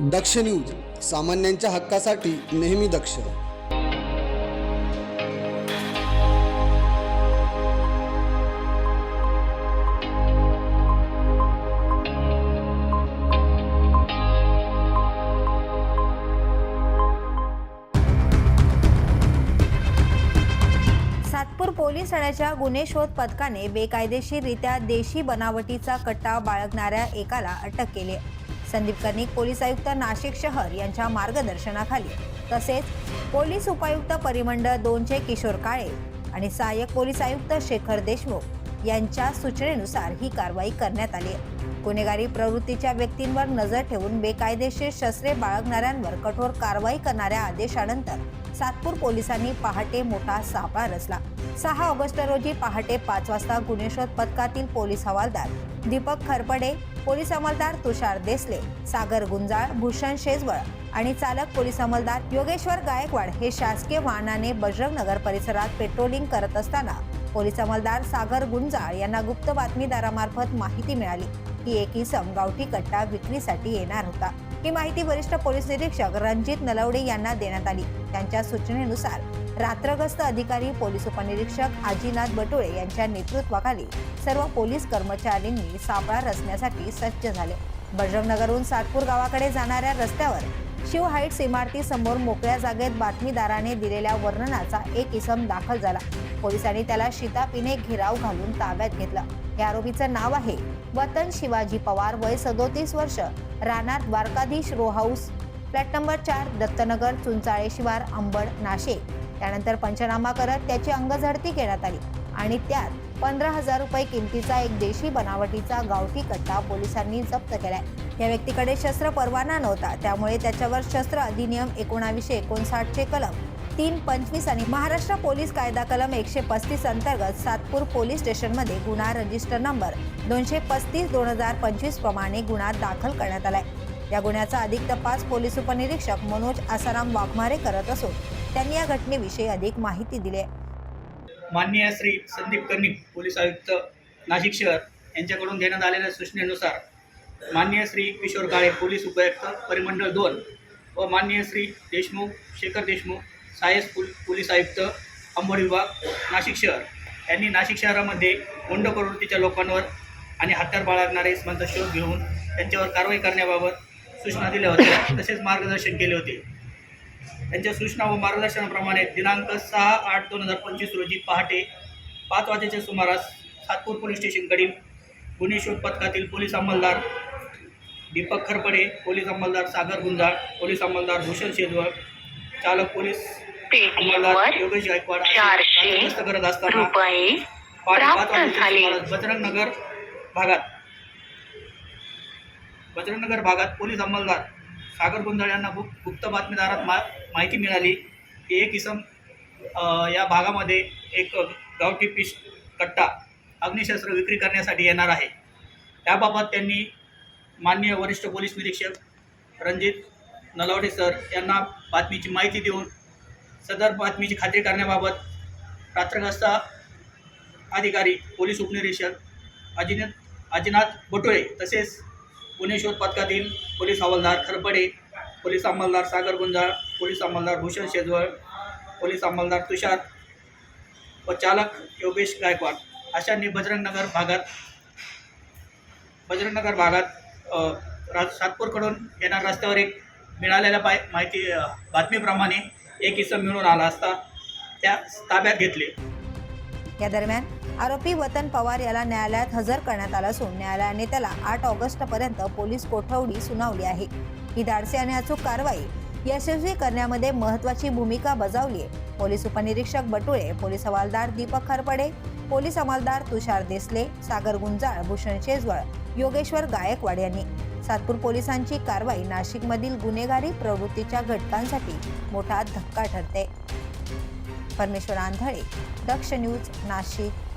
दक्ष news सामान्यांच्या हक्कासाठी नेहमी दक्ष. सातपूर पोलीस ठाण्याच्या गुन्हे शोध पथकाने बेकायदेशीररित्या देशी बनावटीचा कट्टा बाळगणाऱ्या एकाला अटक केली संदीप कर्णिक पोलीस आयुक्त नाशिक शहर यांच्या मार्गदर्शनाखाली. तसेच पोलीस उपायुक्त परिमंडळ दोनचे किशोर काळे आणि सहाय्यक पोलीस आयुक्त शेखर देशमुख यांच्या सूचनेनुसार ही कारवाई करण्यात आली आहे. गुन्हेगारी प्रवृत्तीच्या व्यक्तींवर नजर ठेवून बेकायदेशीर शस्त्रे बाळगणाऱ्यांवर कठोर कारवाई करणाऱ्या आदेशानंतर सातपूर पोलिसांनी पहाटे मोठा सापळा रचला. सहा ऑगस्ट रोजी पहाटे पाच वाजता गुन्हे शोध पथकातील पोलीस हवालदार दीपक खरपडे पोलीस अंमलदार तुषार देसले सागर गुंजाळ भूषण शेजवळ आणि चालक पोलीस अंमलदार योगेश्वर गायकवाड हे शासकीय वाहनाने बजरंगनगर परिसरात पेट्रोलिंग करत असताना पोलीस अंमलदार सागर गुंजाळ यांना गुप्त बातमीदारामार्फत माहिती मिळाली. ही एक इसम गावठी कट्टा विक्रीसाठी येणार होता. ही माहिती वरिष्ठ पोलीस निरीक्षक रणजित नलवडे यांना देण्यात आली. त्यांच्या सूचनेनुसार रात्रगस्त अधिकारी पोलीस उपनिरीक्षक आजीनाथ बटुळे यांच्या नेतृत्वाखाली सर्व पोलीस कर्मचाऱ्यांनी सापळा रचण्यासाठी सज्ज झाले. बजरंगनगरहून सातपूर गावाकडे जाणाऱ्या रस्त्यावर शिव हाईट्स इमारतीसमोर मोकळ्या जागेत बातमीदाराने दिलेल्या वर्णनाचा एक इसम दाखल झाला. पोलिसांनी त्याला शितापीने घेराव घालून ताब्यात घेतलं. या आरोपीचं नाव आहे वतन शिवाजी पवार वय सदोतीस वर्ष राहणार Dwarkadhish row house flat number चार दत्तनगर चुंचाळे शिवार अंबड नाशिक. त्यानंतर पंचनामा करत त्याची अंगझडती घेण्यात आली आणि त्यात पंधरा हजार रुपये किमतीचा एक देशी बनावटीचा गावठी कट्टा पोलिसांनी जप्त केलाय. या व्यक्तीकडे शस्त्र परवाना नव्हता त्यामुळे त्याच्यावर शस्त्र अधिनियम एकोणावीसशे एकोणसाठचे कलम तीन पंचवीस आणि महाराष्ट्र पोलीस कायदा कलम एकशे पस्तीस अंतर्गत सातपूर पोलीस स्टेशनमध्ये गुन्हा रजिस्टर नंबर दोनशे पस्तीस दोन हजार पंचवीस प्रमाणे गुन्हा दाखल करण्यात आलाय. या गुन्ह्याचा अधिक तपास पोलीस उपनिरीक्षक मनोज आसाराम वाघमारे करत असून त्यांनी या घटनेविषयी अधिक माहिती दिली आहे माननीय श्री संदीप कर्णिक पोलीस आयुक्त नाशिक शहर यांच्याकडून देण्यात आलेल्या सूचनेनुसार माननीय श्री किशोर काळे पोलीस उपायुक्त परिमंडळ दोन व माननीय श्री देशमुख शेखर देशमुख सायस पोल पोलीस आयुक्त अंबड विभाग नाशिक शहर. यांनी नाशिक शहरामध्ये गुंड प्रवृत्तीच्या लोकांवर आणि हत्यार बाळगणारे इसमांचा शोध घेऊन त्यांच्यावर कारवाई करण्याबाबत सूचना दिल्या होत्या तसेच मार्गदर्शन केले होते. त्यांच्या सूचना व मार्गदर्शनाप्रमाणे दिनांक सहा आठ दोन हजार पंचवीस रोजी पहाटे पाच वाजेच्या सुमारास सातपूर पोलीस स्टेशनकडील गुन्हे शोध पथकातील पोलीस अंमलदार दीपक खरपडे पोलीस अंमलदार सागर गुंजाळ पोलीस अंमलदार भूषण शेजवळ चालक पोलीस गायकवाड असे चारशे रुपये प्राप्त झाले. बजरंगनगर भागात बजरंगनगर भागात पोलीस अंमलदार सागर गुंजाळ यांना गुप गुप्त बातमीदारात मा माहिती मिळाली की एक इसम या भागामध्ये एक गावठी पिश कट्टा अग्निशस्त्र विक्री करण्यासाठी येणार आहे त्याबाबत त्यांनी माननीय वरिष्ठ पोलीस निरीक्षक रणजित नलावडे सर यांना बातमीची माहिती देऊन सदर बातमीची खात्री करण्याबाबत रात्रगस्ता अधिकारी पोलीस उपनिरीक्षक अजिनाथ अजिनाथ बटुळे तसेच पुणे शोध पथकातील पोलीस हवालदार खरपडे पोलीस अंमलदार सागर गुंजाळ पोलीस अंमलदार भूषण शेजवळ पोलीस अंमलदार तुषार व चालक योगेश गायकवाड. अशांनी बजरंगनगर भागात बजरंगनगर भागात राज सातपूरकडून येणाऱ्या रस्त्यावर एक मिळालेल्या पाय माहिती बातमीप्रमाणे एक इसम मिळून आला असता त्या ताब्यात घेतले. या दरम्यान आरोपी वतन पवार याला न्यायालयात हजर करण्यात आला असून न्यायालयाने त्याला आठ ऑगस्ट पर्यंत पोलीस कोठवडी सुनावली आहे. ही धाडसी आणि अचूक कारवाई यशस्वी करण्यामध्ये महत्वाची भूमिका बजावली आहे पोलीस उपनिरीक्षक बटुळे पोलीस हवालदार दीपक खरपडे पोलीस हवालदार तुषार देसले सागर गुंजाळ भूषण शेजवळ योगेश्वर गायकवाड यांनी सातपूर पोलिसांची कारवाई नाशिकमधील गुन्हेगारी प्रवृत्तीच्या घटकांसाठी मोठा धक्का ठरते. परमेश्वर आंधळे दक्ष न्यूज नाशिक.